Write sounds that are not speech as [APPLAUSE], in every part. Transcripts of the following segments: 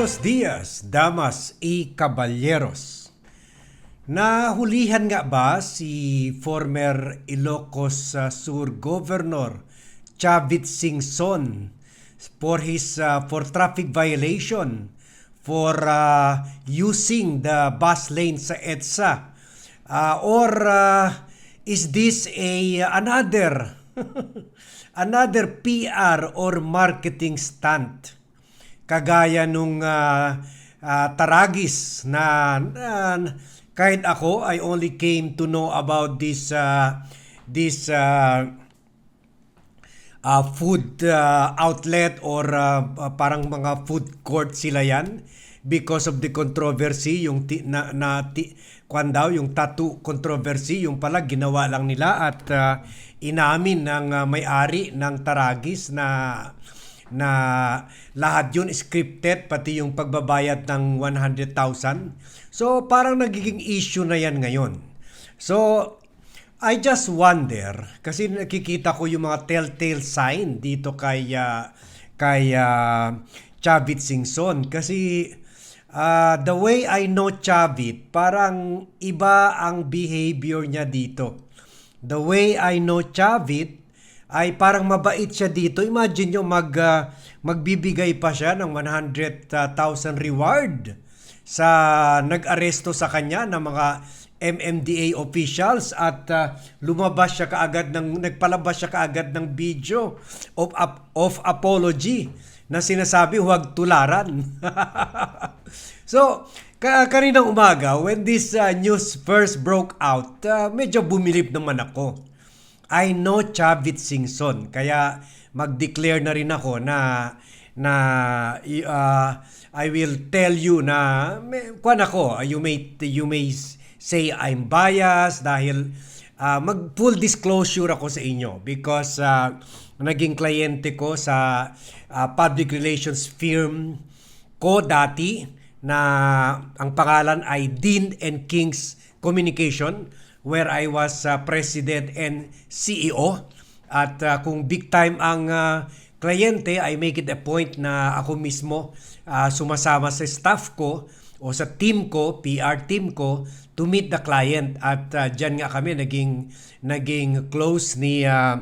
Buenos dias, damas y caballeros. Nahulihan nga ba si former Ilocos uh, Sur Governor Chavit Singson for his uh, for traffic violation for uh, using the bus lane sa EDSA Uh, or uh, is this a another [LAUGHS] another PR or marketing stunt? Kagaya nung ah, ah, Taragis na, na- kahit ako I only came to know about this ah, this ah, ah, food ah, outlet or ah, parang mga food court sila yan because of the controversy yung ti, na, na ti, kwan daw yung tattoo controversy yung pala ginawa lang nila at ah, inamin ng ah, may-ari ng Taragis na na lahat yun scripted pati yung pagbabayad ng 100,000 so parang nagiging issue na yan ngayon. So I just wonder kasi nakikita ko yung mga telltale sign dito kay ah, kay ah, Chavit Singson. Kasi ah, the way I know Chavit parang iba ang behavior niya dito. The way I know Chavit ay parang mabait siya dito. Imagine nyo mag ah, magbibigay pa siya ng 100,000 reward sa nag-aresto sa kanya ng mga MMDA officials at ah, lumabas siya kaagad ng nagpalabas siya kaagad ng video of of apology na sinasabi huwag tularan. [LAUGHS] so, ka kaninang umaga when this ah, news first broke out, ah, medyo bumilib naman ako. I know Chavit Singson kaya mag-declare na rin ako na na ah, I will tell you na kwan ako you may you may say I'm biased dahil ah, mag full disclosure ako sa inyo because ah, naging kliyente ko sa ah, public relations firm ko dati na ang pangalan ay Dean and Kings Communication where I was uh, president and CEO at uh, kung big time ang uh, kliyente I make it a point na ako mismo uh, sumasama sa staff ko o sa team ko, PR team ko to meet the client. At uh, diyan nga kami naging naging close ni uh,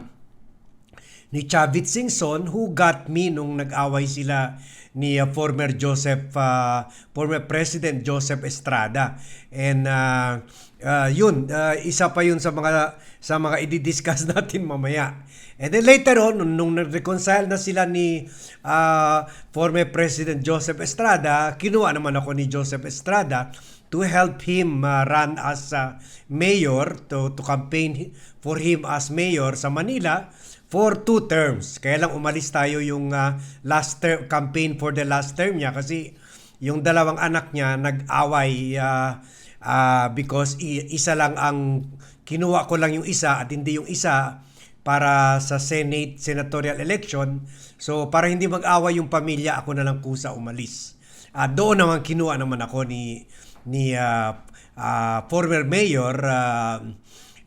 ni Chavit Singson who got me nung nag-away sila ni uh, former Joseph uh, former President Joseph Estrada. And uh, uh, yun uh, isa pa yun sa mga sa mga i-discuss [LAUGHS] natin mamaya. And then later on nung, nag-reconcile na sila ni uh, former President Joseph Estrada kinuha naman ako ni Joseph Estrada to help him uh, run as uh, mayor to to campaign for him as mayor sa Manila for two terms. Kaya lang umalis tayo yung uh, last term campaign for the last term niya kasi yung dalawang anak niya nag-away uh, uh, because isa lang ang kinuha ko lang yung isa at hindi yung isa para sa Senate senatorial election. So para hindi mag-away yung pamilya, ako na lang kusa umalis. Ah, doon naman kinuha naman ako ni ni ah, ah, former mayor ah,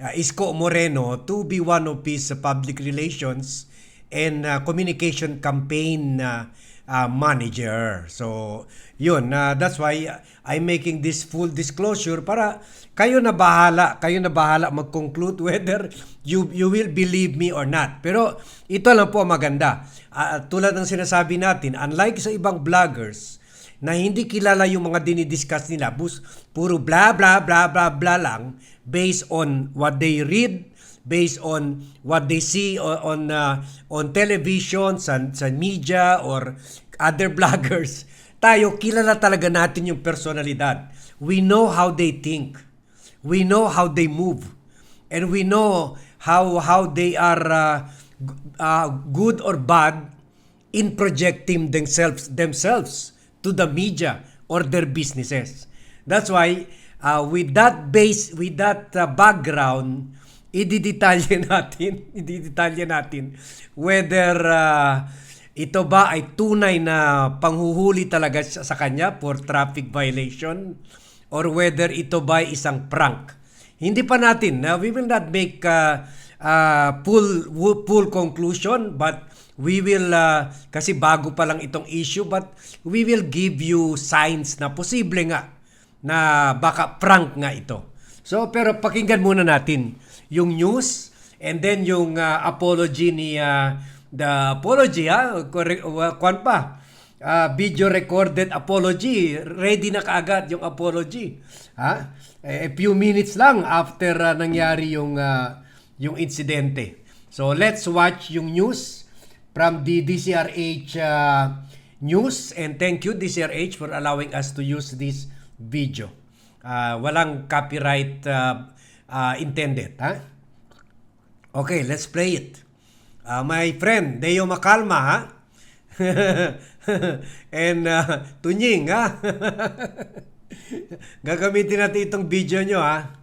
ah, Isko Moreno to be one of his public relations and ah, communication campaign ah, ah, manager. So, yun. ah, that's why I'm making this full disclosure para kayo na bahala, kayo na bahala mag-conclude [LAUGHS] whether you you will believe me or not. Pero ito lang po maganda. Ah, tulad ng sinasabi natin, unlike sa ibang vloggers, na hindi kilala yung mga dinidiscuss nila. Bus, puro bla bla bla bla bla lang based on what they read, based on what they see on on, uh, on television, sa, sa media or other [LAUGHS] bloggers. Tayo kilala talaga natin yung personalidad. We know how they think. We know how they move. And we know how how they are uh, uh, good or bad in projecting themselves themselves to the media or their businesses. That's why uh, with that base with that uh, background ididetalye [LAUGHS] natin, ididetalye natin whether uh, ito ba ay tunay na panghuhuli talaga sa sa kanya for traffic violation or whether ito ba ay isang prank. Hindi pa natin, uh, we will not make uh, uh, full full conclusion but we will uh, kasi bago pa lang itong issue but we will give you signs na posible nga na baka prank nga ito. So pero pakinggan muna natin yung news and then yung uh, apology ni uh, the apology ha uh, kwan pa uh, video recorded apology. Ready na kaagad yung apology ha? Eh, a few minutes lang after uh, nangyari yung uh, yung insidente. So let's watch yung news from the DCRH uh, news and thank you DCRH for allowing us to use this video uh, walang copyright uh, uh, intended ha Okay, let's play it. Uh, my friend, Deo Makalma, ha? [LAUGHS] And uh, Tunying, ha? [LAUGHS] Gagamitin natin itong video nyo, ha?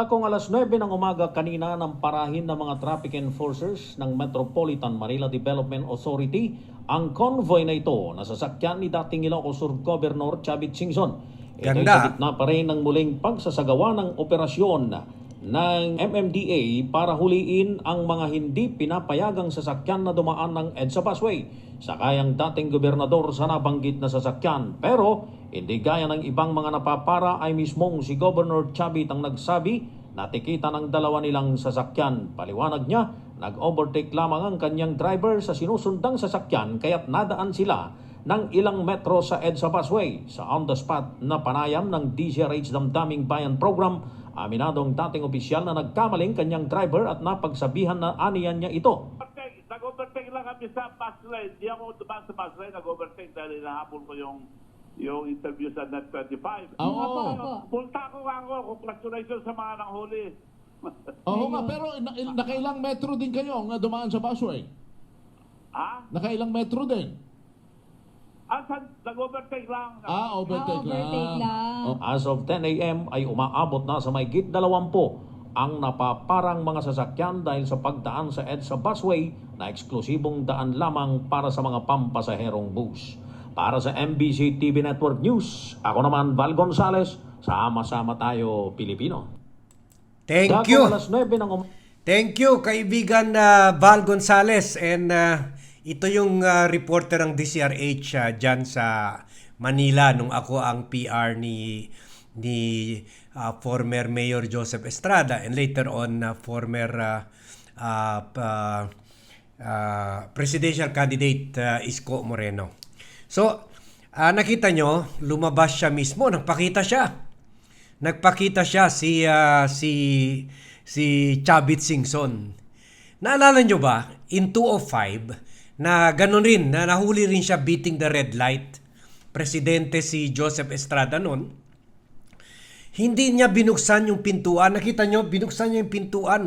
Akong alas 9 ng umaga kanina ng parahin ng mga traffic enforcers ng Metropolitan Manila Development Authority ang convoy na ito na sasakyan ni dating Ilocos Sur Governor Chavit Singson. Ito'y Ganda. sa gitna pa rin ng muling pagsasagawa ng operasyon ng MMDA para huliin ang mga hindi pinapayagang sasakyan na dumaan ng EDSA Busway. Sakayang dating gobernador sa nabanggit na sasakyan. Pero hindi gaya ng ibang mga napapara ay mismong si Governor Chavit ang nagsabi na tikita ng dalawa nilang sasakyan. Paliwanag niya, nag-overtake lamang ang kanyang driver sa sinusundang sasakyan kaya't nadaan sila ng ilang metro sa EDSA Busway. Sa on-the-spot na panayam ng DZRH Damdaming Bayan Program, aminadong dating opisyal na nagkamaling kanyang driver at napagsabihan na aniyan niya ito. Overtake. Nag-overtake lang kami sa bus lane. Di ako dumaan sa bus lane. Nag-overtake dahil hinahabol ko yung yung interview sa Net 25. Oo. Opo. Punta ko nga ako. Congratulations sa mga nanghuli. [LAUGHS] Oo nga, pero na, il- nakailang metro din kayo nga dumaan sa busway? ha? Nakailang metro din? Ah, saan? Nag-overtake lang. Ah, overtake, Ah, overtake lang. Oh, As of 10 a.m. ay umaabot na sa may git 20 ang napaparang mga sasakyan dahil sa pagdaan sa EDSA busway na eksklusibong daan lamang para sa mga pampasaherong bus. Para sa MBC TV Network News, ako naman Val Gonzales, sama-sama tayo Pilipino. Thank Dago you. alas 9 ng um- Thank you, kaibigan na Val Gonzales. And uh, ito yung uh, reporter ng DCRH uh, dyan sa Manila nung ako ang PR ni ni uh, former Mayor Joseph Estrada and later on uh, former uh, uh, uh, uh, presidential candidate uh, Isko Moreno. So, ah, nakita nyo, lumabas siya mismo, nagpakita siya. Nagpakita siya si ah, si si Chavit Singson. Naalala nyo ba in 205 na ganun rin na nahuli rin siya beating the red light. Presidente si Joseph Estrada noon. Hindi niya binuksan yung pintuan. Nakita nyo, binuksan niya yung pintuan.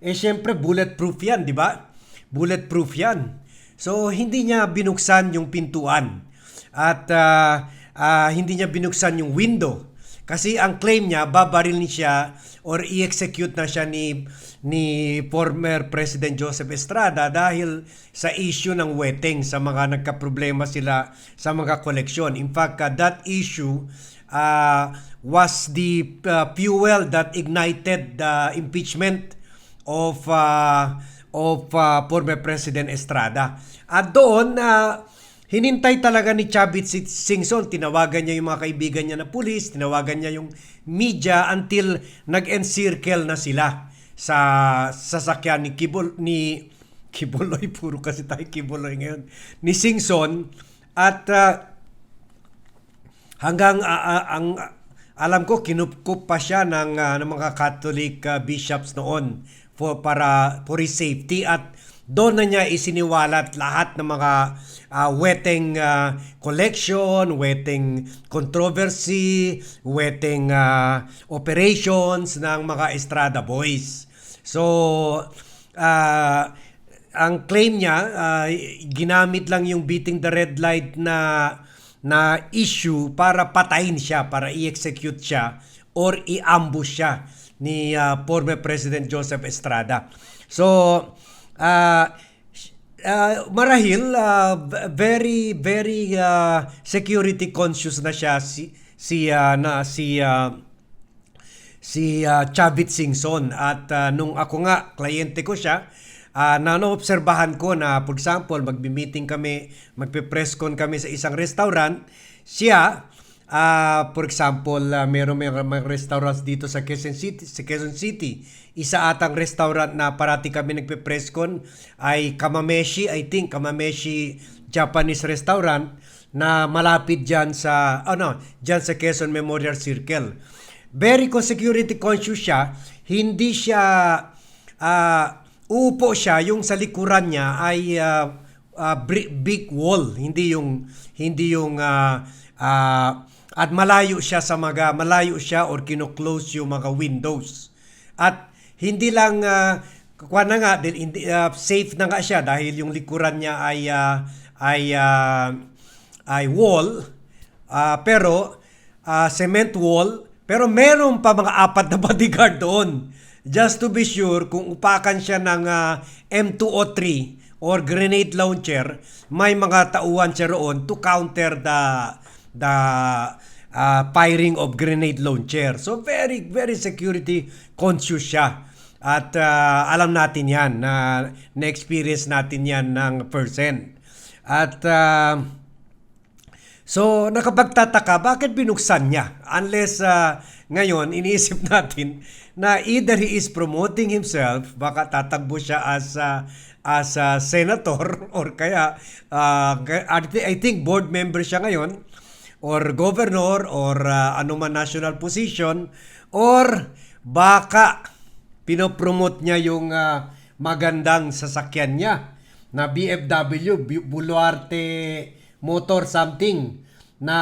Eh syempre bulletproof yan, di ba? Bulletproof yan. So hindi niya binuksan yung pintuan. At ah, ah, hindi niya binuksan yung window. Kasi ang claim niya, babarilin siya or i-execute na siya ni, ni former President Joseph Estrada dahil sa issue ng wetting sa mga nagka-problema sila sa mga koleksyon. In fact, uh, that issue uh, was the uh, fuel that ignited the impeachment of uh, of uh, former President Estrada. At doon uh, hinintay talaga ni Chavit Singson, tinawagan niya yung mga kaibigan niya na pulis, tinawagan niya yung media until nag-encircle na sila sa sasakyan ni Kibol ni [LAUGHS] Kibuloy. Puro kasi tayo Kibuloy ngayon. Ni Singson at uh, hanggang ah, ah, ang alam ko kinupkup pa siya ng, ah, ng mga Catholic ah, bishops noon for para for his safety. At doon na niya isiniwalat lahat ng mga ah, weteng ah, collection, weteng controversy, weteng ah, operations ng mga Estrada Boys. So, ah, ang claim niya, ah, ginamit lang yung beating the red light na na issue para patayin siya, para i-execute siya or i-ambush siya ni ah, former President Joseph Estrada. So, ah, ah, marahil ah, v- very very ah, security conscious na siya si si ah, na si ah, si ah, Chavit Singson. At ah, nung ako nga kliyente ko siya ah, na naobserbahan ko na for example, magbi-meeting kami, magpe-press kami sa isang restaurant, siya ah, for example, ah, meron may mga restaurants dito sa Quezon City, sa Quezon City. Isa atang restaurant na parati kami nagpe-press con ay Kamameshi, I think Kamameshi Japanese restaurant na malapit diyan sa ano, diyan sa Quezon Memorial Circle. Very con security conscious siya, hindi siya ah, upo siya yung sa likuran niya ay ah, bri- big wall, hindi yung hindi yung ah, ah, at malayo siya sa mga malayo siya or kino-close yung mga windows. At hindi lang uh, kuha na nga hindi, ah, safe na nga siya dahil yung likuran niya ay ah, ay ah, ay wall. Ah, pero ah, cement wall. Pero meron pa mga apat na [LAUGHS] bodyguard doon. Just to be sure kung upakan siya ng ah, M203 or grenade launcher may mga tauhan siya roon to counter the the uh, firing of grenade launcher. So very very security conscious siya. At uh, alam natin 'yan na na-experience natin 'yan ng person. At uh, So, nakapagtataka, bakit binuksan niya? Unless uh, ngayon, iniisip [LAUGHS] natin na either he is promoting himself, baka tatakbo siya as a, as a senator, [LAUGHS] or kaya, uh, I think board member siya ngayon, or governor, or uh, anuman national position, or baka pinopromote niya yung uh, magandang sasakyan niya na BFW, Bu- Buluarte Motor something na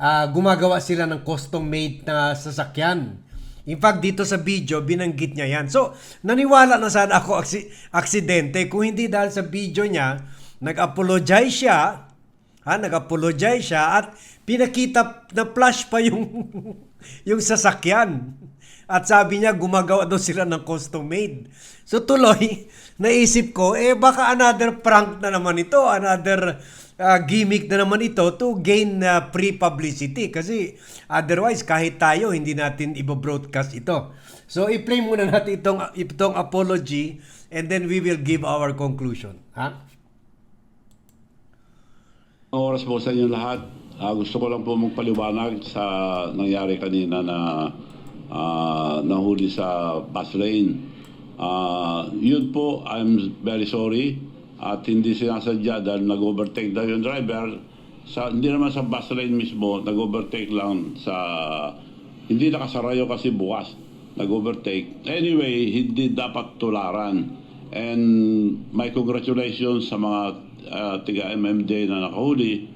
ah, gumagawa sila ng custom made na sasakyan. In fact, dito sa video, binanggit niya yan. So, naniwala na sana ako aksi- aksidente kung hindi dahil sa video niya, nag-apologize siya, ha, nag-apologize siya at pinakita na flash pa yung [LAUGHS] yung sasakyan. At sabi niya, gumagawa daw sila ng custom made. So tuloy, [LAUGHS] naisip ko, eh baka another prank na naman ito, another uh, gimmick na naman ito to gain uh, free publicity. Kasi otherwise, kahit tayo, hindi natin ibo-broadcast ito. So i-play muna natin itong, itong apology and then we will give our conclusion. Ha? Ang oras po sa inyo lahat. Ah, gusto ko lang po magpaliwanag sa nangyari kanina na ah, nahuli sa bus lane. Ah, yun po, I'm very sorry. At hindi sinasadya dahil nag-overtake daw yung driver. Sa, hindi naman sa bus lane mismo, nag-overtake lang sa... Hindi nakasarayo kasi bukas. Nag-overtake. Anyway, hindi dapat tularan. And my congratulations sa mga uh, tiga MMD na nakahuli.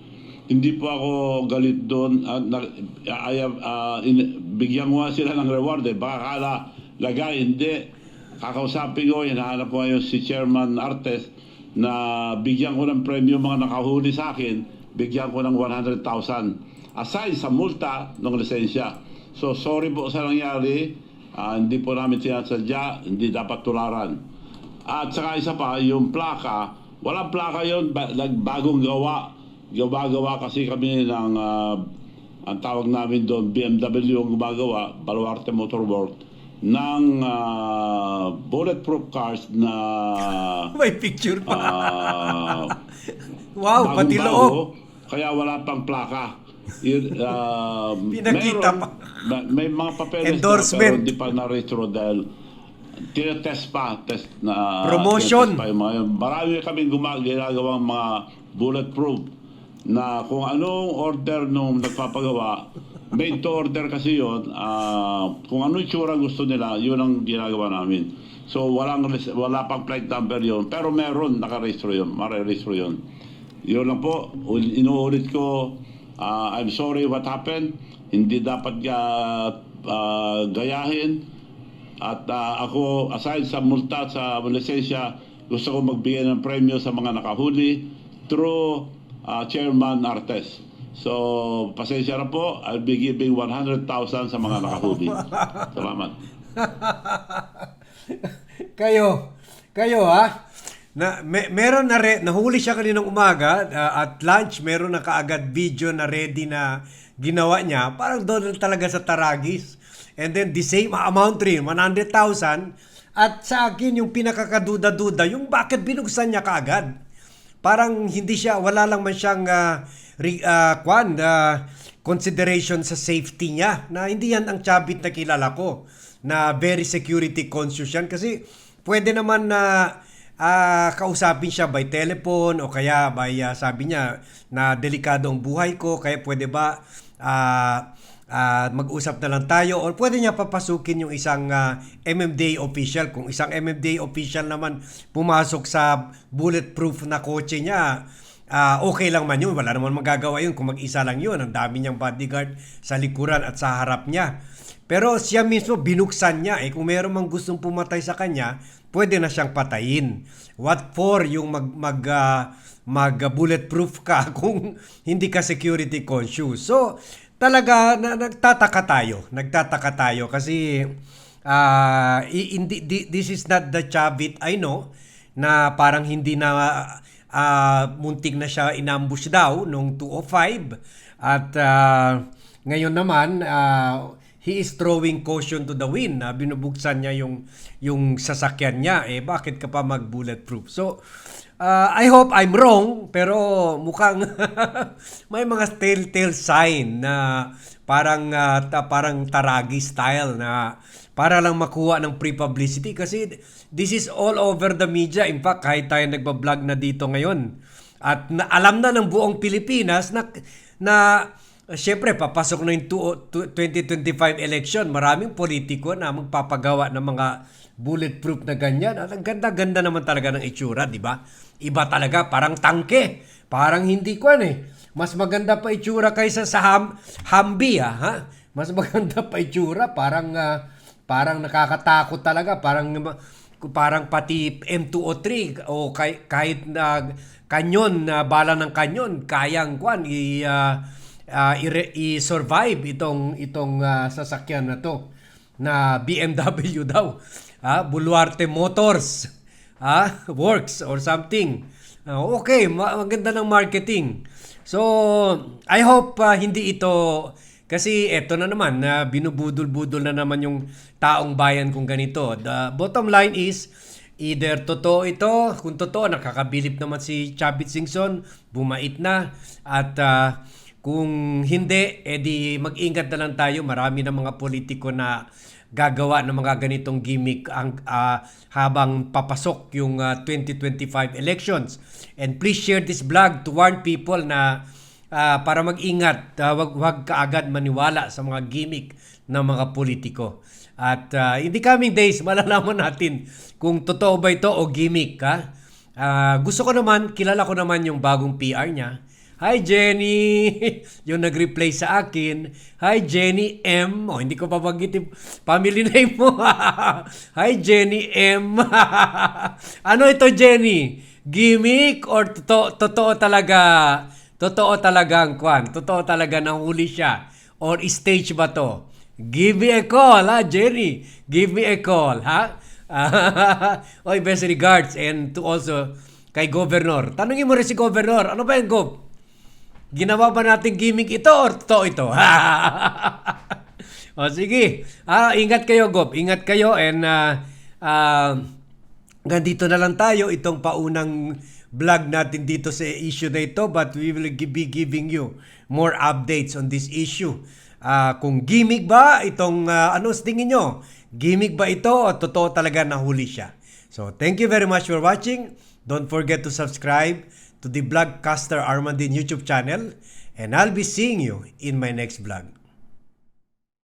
Hindi po ako galit doon. Uh, na, I have, uh, in, bigyan ko sila ng reward. Eh. Baka kala lagay, hindi. Kakausapin ko, hinahanap ko ngayon si Chairman Artes na bigyan ko ng premyo mga nakahuli sa akin, bigyan ko ng 100,000 aside sa multa ng lisensya. So sorry po sa nangyari, Ah, hindi po namin sinasadya, hindi dapat tularan. At saka isa pa, yung plaka, walang plaka yon nagbagong gawa. Gawa-gawa kasi kami ng, ah, ang tawag namin doon, BMW ang gumagawa, Baluarte Motor World, ng ah, bulletproof cars na [LAUGHS] May picture pa. ah, [LAUGHS] wow, pati loob. Kaya wala pang plaka. Ah, [LAUGHS] Pinakita meron, pa. ma- May mga papeles Endorsement. na pero hindi pa na-retro dahil tinetest pa. Test na, Promotion. tinetest Pa yung mga, yun. marami kaming guma- ginagawang mga bulletproof na kung anong order nung nagpapagawa, made to order kasi yun, ah, kung anong itsura gusto nila, yun ang ginagawa namin. So walang res- wala pang plate number yun, pero meron nakarehistro yun, marerehistro yun. Yun lang po, ul- inuulit ko, ah, I'm sorry what happened, hindi dapat ga, ah, gayahin, at ah, ako, aside sa multa sa lisensya, gusto ko magbigay ng premyo sa mga nakahuli through ah, Chairman Artes. So, pasensya na po, I'll be giving 100,000 sa mga nakahuli. [LAUGHS] Salamat. [LAUGHS] kayo, kayo ha. Na, me, meron na re, nahuli siya kaninang umaga ah, at lunch, meron na kaagad video na ready na ginawa niya. Parang doon talaga sa Taragis. And then the same amount rin, 100,000 At sa akin, yung pinakakaduda-duda, yung bakit binuksan niya kaagad. Parang hindi siya, wala lang man siyang uh, re, ah, kwan, ah, consideration sa safety niya. Na hindi yan ang chabit na kilala ko. Na very security conscious yan. Kasi pwede naman na ah, kausapin siya by telephone o kaya by ah, sabi niya na delikado ang buhay ko kaya pwede ba ah, ah, mag-usap na lang tayo or pwede niya papasukin yung isang ah, MMDA official. Kung isang MMDA official naman pumasok sa bulletproof na kotse niya ah, okay lang man yun. Wala naman magagawa yun. Kung mag-isa lang yun ang dami niyang bodyguard sa likuran at sa harap niya. Pero siya mismo binuksan niya. Eh kung meron mang gustong pumatay sa kanya, pwede na siyang patayin. What for yung mag mag ah, mag bulletproof ka [LAUGHS] kung hindi ka security conscious. So talaga na, nagtataka tayo. Nagtataka tayo kasi i- hindi di- this is not the Chavit I know na parang hindi na ah, muntik na siya inambush daw nung 205 at ah, ngayon naman ah, he is throwing caution to the wind na binubuksan niya yung yung sasakyan niya eh bakit ka pa mag bulletproof so uh, I hope I'm wrong pero mukhang [LAUGHS] may mga telltale sign na parang uh, ta- parang taragi style na para lang makuha ng free publicity kasi this is all over the media in fact kahit tayo nagba-vlog na dito ngayon at na, alam na ng buong Pilipinas na na Siyempre, papasok na yung two- two- 2025 election. Maraming politiko na magpapagawa ng mga bulletproof na ganyan. At ang ganda-ganda naman talaga ng itsura, di ba? Iba talaga, parang tangke. Parang hindi ko eh. Mas maganda pa itsura kaysa sa ham, Humvee, ah, ha? Mas [LAUGHS] maganda pa itsura, parang ah, parang nakakatakot talaga, parang parang pati M203 o kahit, kahit na kanyon na bala ng kanyon kayang kwan i ah, i- i-survive itong itong ah, sasakyan na to na BMW [LAUGHS] daw. Ah, Buluarte Motors. Ah, works or something. Ah, okay, ma- maganda ng marketing. So, I hope ah, hindi ito kasi eto na naman na binubudol-budol na naman yung taong bayan kung ganito. The bottom line is either totoo ito, kung totoo nakakabilib naman si Chavit Singson, bumait na at ah, kung hindi, edi mag-ingat na lang tayo. Marami na mga politiko na gagawa ng mga ganitong gimmick ang ah, habang papasok yung ah, 2025 elections. And please share this vlog to warn people na ah, para mag-ingat, ah, wag wag kaagad maniwala sa mga gimmick ng mga politiko. At ah, in the coming days, [LAUGHS] malalaman natin kung totoo ba ito o gimmick. Ha? Ah, gusto ko naman, kilala ko naman yung bagong PR niya. Hi Jenny! [LAUGHS] yung nag-reply sa akin. Hi Jenny M. Oh, hindi ko pa yung family [LAUGHS] name mo. [LAUGHS] Hi Jenny M. ano ito Jenny? Gimmick or totoo, totoo talaga? Totoo talaga ang kwan? Totoo talaga nahuli siya? Or stage ba to? Give me a call, ha, Jenny? Give me a call, ha? Oy, best regards and to also kay Governor. Tanungin mo rin si Governor, ano ba yung Gov? Ginawa ba natin gimmick ito or totoo ito? [LAUGHS] o sige. Ah, ingat kayo, Gov. Ingat kayo and ah, ah, ganito na lang tayo itong paunang vlog natin dito sa issue na ito but we will be giving you more updates on this issue. Ah, kung gimmick ba itong ah, ano sa tingin nyo? Gimmick ba ito o totoo talaga nahuli siya? So, thank you very much for watching. Don't forget to subscribe to the Vlogcaster Armandin YouTube channel and I'll be seeing you in my next vlog.